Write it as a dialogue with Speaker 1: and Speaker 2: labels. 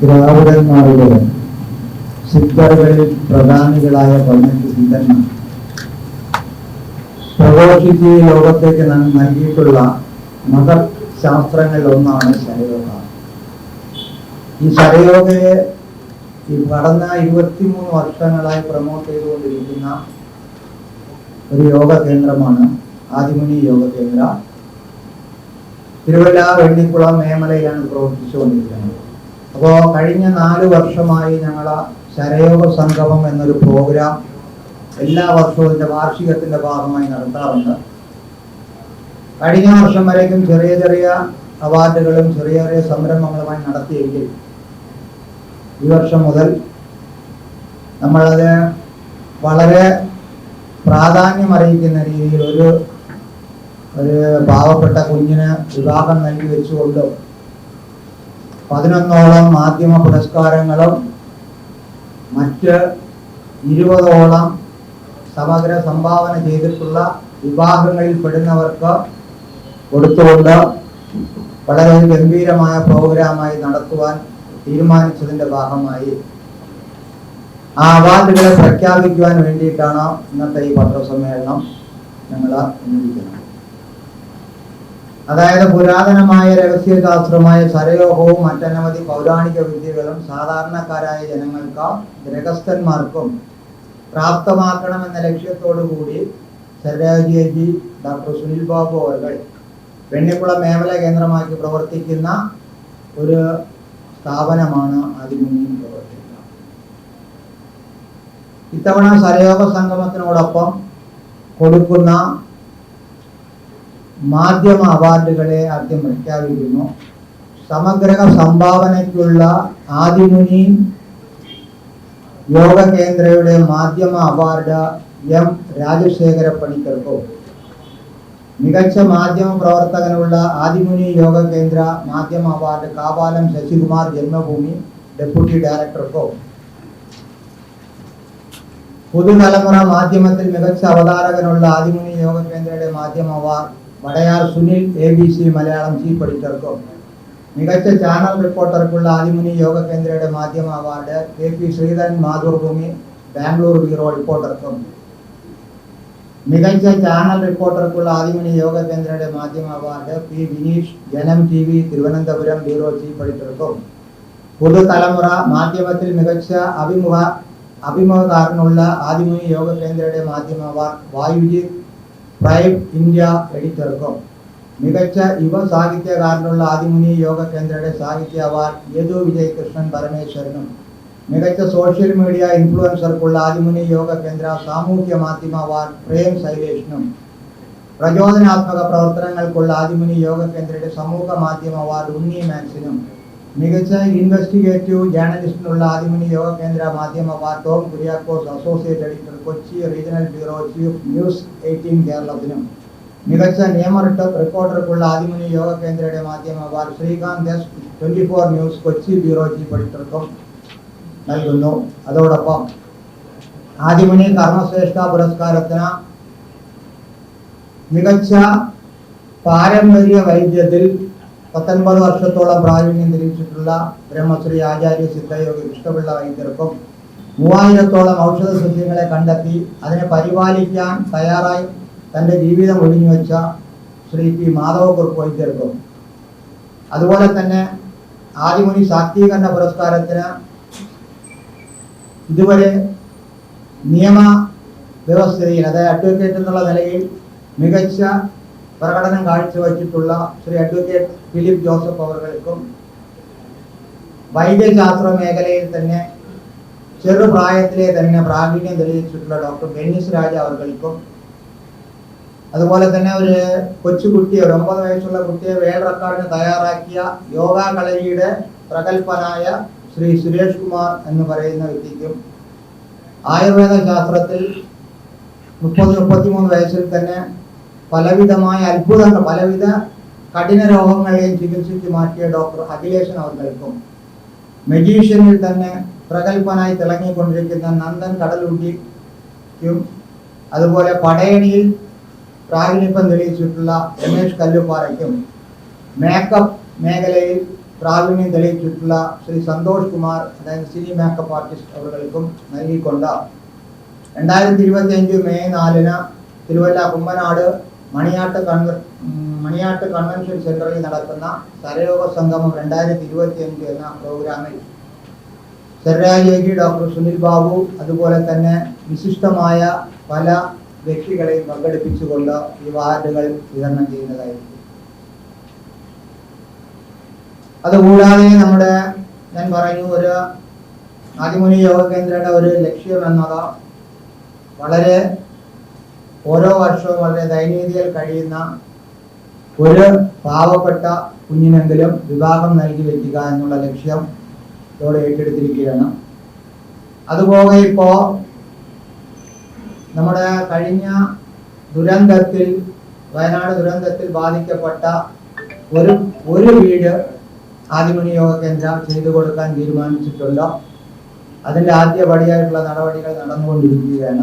Speaker 1: ദ്രാവിഡന്മാരുടെ സിദ്ധറുകളിൽ പ്രധാനികളായ പതിനഞ്ച് സിദ്ധന്മാർ. പ്രഘോഷിച്ച് ലോകത്തേക്ക് നൽകിയിട്ടുള്ള മതശാസ്ത്രങ്ങളിൽ ഒന്നാണ് ശരയോഗ. ഈ ശരയോഗയെ ഈ കടന്ന ഇരുപത്തിമൂന്ന് വർഷങ്ങളായി പ്രമോട്ട് ചെയ്തുകൊണ്ടിരിക്കുന്ന ഒരു യോഗ കേന്ദ്രമാണ് ആദിമുനി യോഗ കേന്ദ്ര. തിരുവല്ല വെള്ളിക്കുളം മേമലയിലാണ് പ്രവർത്തിച്ചുകൊണ്ടിരിക്കുന്നത്. അപ്പോൾ കഴിഞ്ഞ നാല് വർഷമായി ഞങ്ങൾ ശരയോഗ സംഗമം എന്നൊരു പ്രോഗ്രാം എല്ലാ വർഷവും ഇതിന്റെ വാർഷികത്തിന്റെ ഭാഗമായി നടത്താറുണ്ട്. കഴിഞ്ഞ വർഷം വരേക്കും ചെറിയ ചെറിയ അവാർഡുകളും ചെറിയ ചെറിയ സംരംഭങ്ങളുമായി നടത്തിയെങ്കിൽ ഈ വർഷം മുതൽ നമ്മളത് വളരെ പ്രാധാന്യം അറിയിക്കുന്ന രീതിയിൽ ഒരു ഒരു പാവപ്പെട്ട കുഞ്ഞിന് വിവാഹം നൽകി വെച്ചുകൊണ്ട് പതിനൊന്നോളം മാധ്യമ പുരസ്കാരങ്ങളും മറ്റ് ഇരുപതോളം സമഗ്ര സംഭാവന ചെയ്തിട്ടുള്ള വിഭാഗങ്ങളിൽ പെടുന്നവർക്ക് കൊടുത്തുകൊണ്ട് വളരെ ഗംഭീരമായ പ്രോഗ്രാമായി നടത്തുവാൻ തീരുമാനിച്ചതിന്റെ ഭാഗമായി. ആ അവാർഡുകളെ പ്രഖ്യാപിക്കുവാൻ വേണ്ടിയിട്ടാണ് ഇന്നത്തെ ഈ പത്രസമ്മേളനം ഞങ്ങൾ അനുവദിക്കുന്നത് അതായത് പുരാതനമായ രഹസ്യശാസ്ത്രമായ സരയോഹവും മറ്റനവധി പൗരാണിക വിദ്യകളും സാധാരണക്കാരായ ജനങ്ങൾക്ക് ഗ്രഹസ്ഥന്മാർക്കും പ്രാപ്തമാക്കണമെന്ന ലക്ഷ്യത്തോടു കൂടി ശരരാജിയജി ഡോക്ടർ സുനിൽ ബാബു അവർ വെണ്ണിക്കുളം മേഖല കേന്ദ്രമാക്കി പ്രവർത്തിക്കുന്ന ഒരു സ്ഥാപനമാണ് അതിനും പ്രവർത്തിക്കുന്നത്. ഇത്തവണ സരയോഗ സംഗമത്തിനോടൊപ്പം കൊടുക്കുന്ന മാധ്യമ അവാർഡുകളെ ആദ്യം പ്രഖ്യാപിക്കുന്നു. സമഗ്ര സംഭാവനയ്ക്കുള്ള ആദിമുനി യോഗ കേന്ദ്രയുടെ മാധ്യമ അവാർഡ് എം രാജശേഖര പണിക്കർക്കും മികച്ച മാധ്യമ പ്രവർത്തകനുള്ള ആദിമുനി യോഗ കേന്ദ്ര മാധ്യമ അവാർഡ് കാപാലം ശശികുമാർ ജന്മഭൂമി ഡെപ്യൂട്ടി ഡയറക്ടർക്കും. പുതുതലമുറ മാധ്യമത്തിൽ മികച്ച അവതാരകനുള്ള ആദിമുനി യോഗ കേന്ദ്രയുടെ മാധ്യമ award Vadayar Sunil A B C Malayalam chief എഡിറ്റർക്കും മികച്ച ചാനൽ റിപ്പോർട്ടർക്കുള്ള ആദിമുനി യോഗ കേന്ദ്രയുടെ മാധ്യമ award K P Sreedharan Mathrubhumi Bangalore bureau റിപ്പോർട്ടർക്കും. മികച്ച ചാനൽ റിപ്പോർട്ടർക്കുള്ള ആദിമുനി യോഗ കേന്ദ്രയുടെ മാധ്യമ award P Vineesh Janam T V Thiruvananthapuram bureau chief എഡിറ്റർക്കും പുതുതലമുറ മാധ്യമത്തിൽ മികച്ച അഭിമുഖ അഭിമുഖകാരനുള്ള ആദിമുനി യോഗ കേന്ദ്രയുടെ മാധ്യമ അവാർഡ് വായുജിത് പ്രൈം ഇന്ത്യ എഡിറ്റർക്കും മികച്ച യുവ സാഹിത്യകാരനുള്ള ആദിമുനി യോഗ കേന്ദ്രയുടെ സാഹിത്യ അവാർഡ് യദു വിജയ് കൃഷ്ണൻ പരമേശ്വരനും. മികച്ച സോഷ്യൽ മീഡിയ ഇൻഫ്ലുവൻസർക്കുള്ള ആദിമുനി യോഗ കേന്ദ്ര സാമൂഹ്യ മാധ്യമ അവാർഡ് പ്രേം ശൈലേഷിനും പ്രചോദനാത്മക പ്രവർത്തനങ്ങൾക്കുള്ള ആദിമുനി യോഗ കേന്ദ്രയുടെ സമൂഹ മാധ്യമ അവാർഡ് ഉണ്ണി മാക്സിനും മികച്ച ഇൻവെസ്റ്റിഗേറ്റീവ് ജേർണലിസ്റ്റിനുള്ള ആദിമണി യോഗ കേന്ദ്ര മാധ്യമ award Tom Kuriakose associate editor Kochi regional bureau chief news eighteen കേരളത്തിനും. മികച്ച നിയമ റിപ്പോർട്ടർക്കുള്ള ആദിമണി യോഗ കേന്ദ്രയുടെ മാധ്യമ award Srikanth S twenty four news Kochi bureau chief എഡിറ്റർക്കും നൽകുന്നു. അതോടൊപ്പം ആദിമണി കർമ്മശ്രേഷ്ഠ പുരസ്കാരത്തിന് മികച്ച പാരമ്പര്യ വൈദ്യത്തിൽ പത്തൊൻപത് വർഷത്തോളം പ്രാവീണ്യം തെളിയിച്ചിട്ടുള്ള ബ്രഹ്മശ്രീ ആചാര്യ സിദ്ധയോഗി കൃഷ്ണപിള്ള വൈദ്യർക്കും മൂവായിരത്തോളം ഔഷധ സസ്യങ്ങളെ കണ്ടെത്തി അതിനെ പരിപാലിക്കാൻ തയ്യാറായി തന്റെ ജീവിതം ഒഴിഞ്ഞു വെച്ച ശ്രീ പി മാധവക്കുറുപ്പ് വൈദ്യർക്കും. അതുപോലെ തന്നെ ആദിമുനി ശാക്തീകരണ പുരസ്കാരത്തിന് ഇതുവരെ നിയമ വ്യവസ്ഥയിൽ അതായത് അഡ്വക്കേറ്റ് എന്നുള്ള നിലയിൽ മികച്ച പ്രകടനം കാഴ്ചവെച്ചിട്ടുള്ള ശ്രീ അഡ്വക്കേറ്റ് ഫിലിപ്പ് ജോസഫ് അവർക്കും വൈദ്യശാസ്ത്ര മേഖലയിൽ തന്നെ ചെറുപ്രായത്തിലെ തന്നെ പ്രാവീണ്യം തെളിയിച്ചിട്ടുള്ള ഡോക്ടർ ബെന്നിസ് രാജ അവർക്കും. അതുപോലെ തന്നെ ഒരു കൊച്ചുകുട്ടിയെ ഒരു ഒമ്പത് വയസ്സുള്ള കുട്ടിയെ വേൾഡ് റെക്കോർഡിന് തയ്യാറാക്കിയ യോഗ കളരിയുടെ പ്രഗത്ഭനായ ശ്രീ സുരേഷ് കുമാർ എന്ന് പറയുന്ന വ്യക്തിക്കും ആയുർവേദ ശാസ്ത്രത്തിൽ മുപ്പത് മുപ്പത്തിമൂന്ന് വയസ്സിൽ തന്നെ പലവിധമായ അത്ഭുതങ്ങൾ പലവിധ കഠിന രോഗങ്ങളെയും ചികിത്സിച്ച് മാറ്റിയ ഡോക്ടർ അഖിലേഷൻ അവർക്കും മെജീഷ്യനിൽ തന്നെ പ്രഗത്ഭനായി തിളങ്ങിക്കൊണ്ടിരിക്കുന്ന നന്ദൻ കടലുണ്ടിക്കും അതുപോലെ പടയണിയിൽ പ്രാഗിനിപ്പം തെളിയിച്ചിട്ടുള്ള രമേഷ് കല്ലുപാറയ്ക്കും മേക്കപ്പ് മേഖലയിൽ പ്രാവീണ്യം തെളിയിച്ചിട്ടുള്ള ശ്രീ സന്തോഷ് കുമാർ അതായത് സിനി മേക്കപ്പ് ആർട്ടിസ്റ്റ് അവർക്കും നൽകിക്കൊണ്ട്. രണ്ടായിരത്തി ഇരുപത്തി അഞ്ച് മെയ് നാലിന് തിരുവല്ല കുമ്പനാട് മണിയാട്ട് കൺവെ മണിയാട്ട് കൺവെൻഷൻ സെന്ററിൽ നടക്കുന്ന സരയോഗ സംഗമം രണ്ടായിരത്തി ഇരുപത്തി അഞ്ച് എന്ന പ്രോഗ്രാമിൽ ശരരാജേജി ഡോക്ടർ സുനിൽ ബാബു അതുപോലെ തന്നെ വിശിഷ്ടമായ പല വ്യക്തികളെയും പങ്കെടുപ്പിച്ചുകൊണ്ട് ഈ വാർഡുകൾ വിതരണം ചെയ്യുന്നതായിരിക്കും. അതുകൂടാതെ നമ്മുടെ ഞാൻ പറഞ്ഞു ഒരു ആദിമുനി യോഗ കേന്ദ്രയുടെ ഒരു ലക്ഷ്യം എന്നത് വളരെ ഓരോ വർഷവും വളരെ ദൈനീതിയിൽ കഴിയുന്ന ഒരു പാവപ്പെട്ട കുഞ്ഞിനെങ്കിലും വിവാഹം നൽകി വെക്കുക എന്നുള്ള ലക്ഷ്യം ഇതോടെ ഏറ്റെടുത്തിരിക്കുകയാണ്. അതുപോലെ ഇപ്പോ നമ്മുടെ കഴിഞ്ഞ ദുരന്തത്തിൽ വയനാട് ദുരന്തത്തിൽ ബാധിക്കപ്പെട്ട ഒരു ഒരു വീട് ആദിമുനി യോഗ കേന്ദ്രം ചെയ്തു കൊടുക്കാൻ തീരുമാനിച്ചിട്ടുണ്ട്? അതിന്റെ ആദ്യപടിയായിട്ടുള്ള നടപടികൾ നടന്നുകൊണ്ടിരിക്കുകയാണ്.